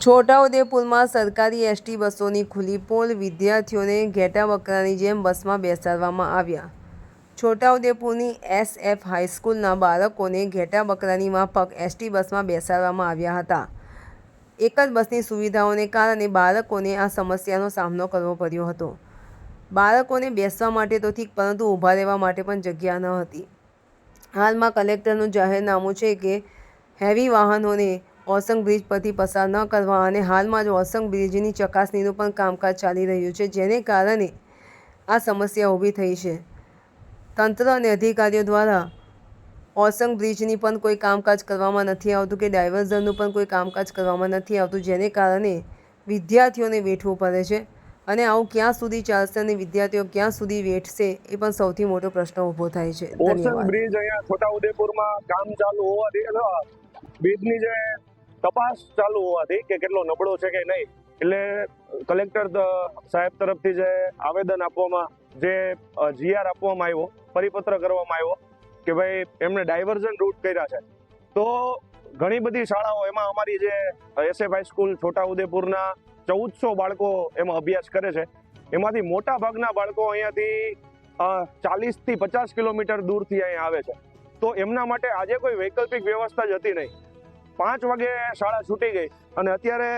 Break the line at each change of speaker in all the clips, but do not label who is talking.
છોટાઉદેપુરમાં સરકારી એસટી બસોની ખુલ્લી પોલ વિદ્યાર્થીઓને ઘેટા બકરાની જેમ બસમાં બેસાડવામાં આવ્યા. છોટાઉદેપુરની એસએફ હાઈસ્કૂલના બાળકોને ઘેટા બકરાની માફક એસટી બસમાં બેસાડવામાં આવ્યા હતા. એક જ બસની સુવિધાઓને કારણે બાળકોને આ સમસ્યાનો સામનો કરવો પડ્યો હતો. બાળકોને બેસવા માટે તો ઠીક, પરંતુ ઊભા રહેવા માટે પણ જગ્યા ન હતી. હાલમાં કલેક્ટરનું જાહેરનામું છે કે, હેવી વાહનોને ઓસંગ બ્રિજ પરથી પસાર ન કરવા અને હાલમાં જ ઓસંગ બ્રિજની ચકાસણીનું પણ કામકાજ ચાલી રહ્યું છે જેને કારણે આ સમસ્યા ઊભી થઈ છે. તંત્ર અને અધિકારીઓ દ્વારા ઓસંગ બ્રિજની પણ કોઈ કામકાજ કરવામાં નથી આવતું કે ડાયવર્ઝનનું પણ કોઈ કામકાજ કરવામાં નથી આવતું જેને કારણે વિદ્યાર્થીઓને વેઠવું પડે છે. અને આવું ક્યાં સુધી ચાલશે અને વિદ્યાર્થીઓ ક્યાં સુધી વેઠશે એ પણ સૌથી મોટો પ્રશ્ન ઊભો થાય છે. ઓસંગ
બ્રિજ અહીંયા છોટા ઉદેપુરમાં કામ ચાલુ હોવાથી બ્રિજની જે તપાસ ચાલુ હોવાથી કે કેટલો નબળો છે કે નહીં, એટલે કલેક્ટર સાહેબ તરફથી જે આવેદન આપવામાં, જે જીઆર આપવામાં આવ્યો, પરિપત્ર કરવામાં આવ્યો, કે ભાઈ એમને ડાયવર્ઝન રૂટ કર્યા છે. તો ઘણી બધી શાળાઓ એમાં અમારી જે એસએફ હાઈસ્કૂલ છોટા ઉદેપુરના ચૌદસો બાળકો એમાં અભ્યાસ કરે છે. એમાંથી મોટા ભાગના બાળકો અહીંયાથી ચાલીસથી પચાસ કિલોમીટર દૂરથી અહીંયા આવે છે. તો એમના માટે આજે કોઈ વૈકલ્પિક વ્યવસ્થા જ હતી નહીં. પાંચ વાગે શાળા છૂટી ગઈ અને અત્યારે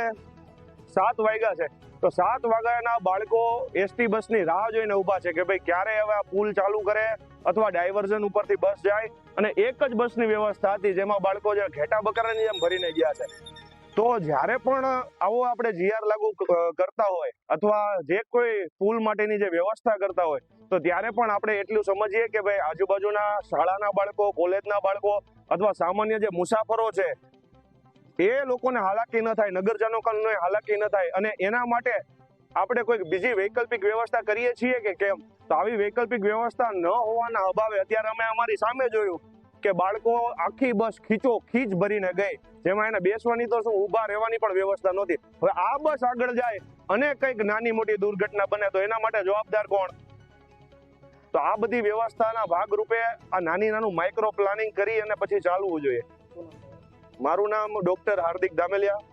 સાત વાગ્યા છે. તો સાત વાગ્યાના બાળકો એસટી બસની રાહ જોઈને ઊભા છે કે ભાઈ ક્યારે હવે આ પુલ ચાલુ કરે અથવા ડાયવર્ઝન ઉપરથી બસ જાય? અને એક જ બસની વ્યવસ્થા હતી જેમાં બાળકો જે ઘેટા બકરાની જેમ ભરીને ગયા છે. તો જ્યારે પણ આવો આપણે જીઆર લાગુ કરતા હોય અથવા જે કોઈ પુલ માટેની જે વ્યવસ્થા કરતા હોય, તો ત્યારે પણ આપણે એટલું સમજીએ કે ભાઈ આજુબાજુના શાળાના બાળકો, કોલેજના બાળકો અથવા સામાન્ય જે મુસાફરો છે એ લોકોને હાલાકી ન થાય નગરજનોને હાલાકી ન થાય અને એના માટે આપણે કોઈક બીજી વૈકલ્પિક વ્યવસ્થા કરીએ છીએ કે કેમ? તો આવી વૈકલ્પિક વ્યવસ્થા ન હોવાના અભાવે અત્યારે અમે અમારી સામે જોયું કે બાળકો આખી બસ ખીચો, ખીચ ભરીને ગઈ. જેમાં એને બેસવાની તો શું, ઊભા રહેવાની પણ વ્યવસ્થા નહોતી. હવે આ બસ આગળ જાય અને કંઈક નાની મોટી દુર્ઘટના બને તો એના માટે જવાબદાર કોણ? તો આ બધી વ્યવસ્થાના ભાગરૂપે આ નાની નાનું માઇક્રો પ્લાનિંગ કરી અને પછી ચાલવું જોઈએ. મારું નામ ડોક્ટર હાર્દિક દામેલિયા.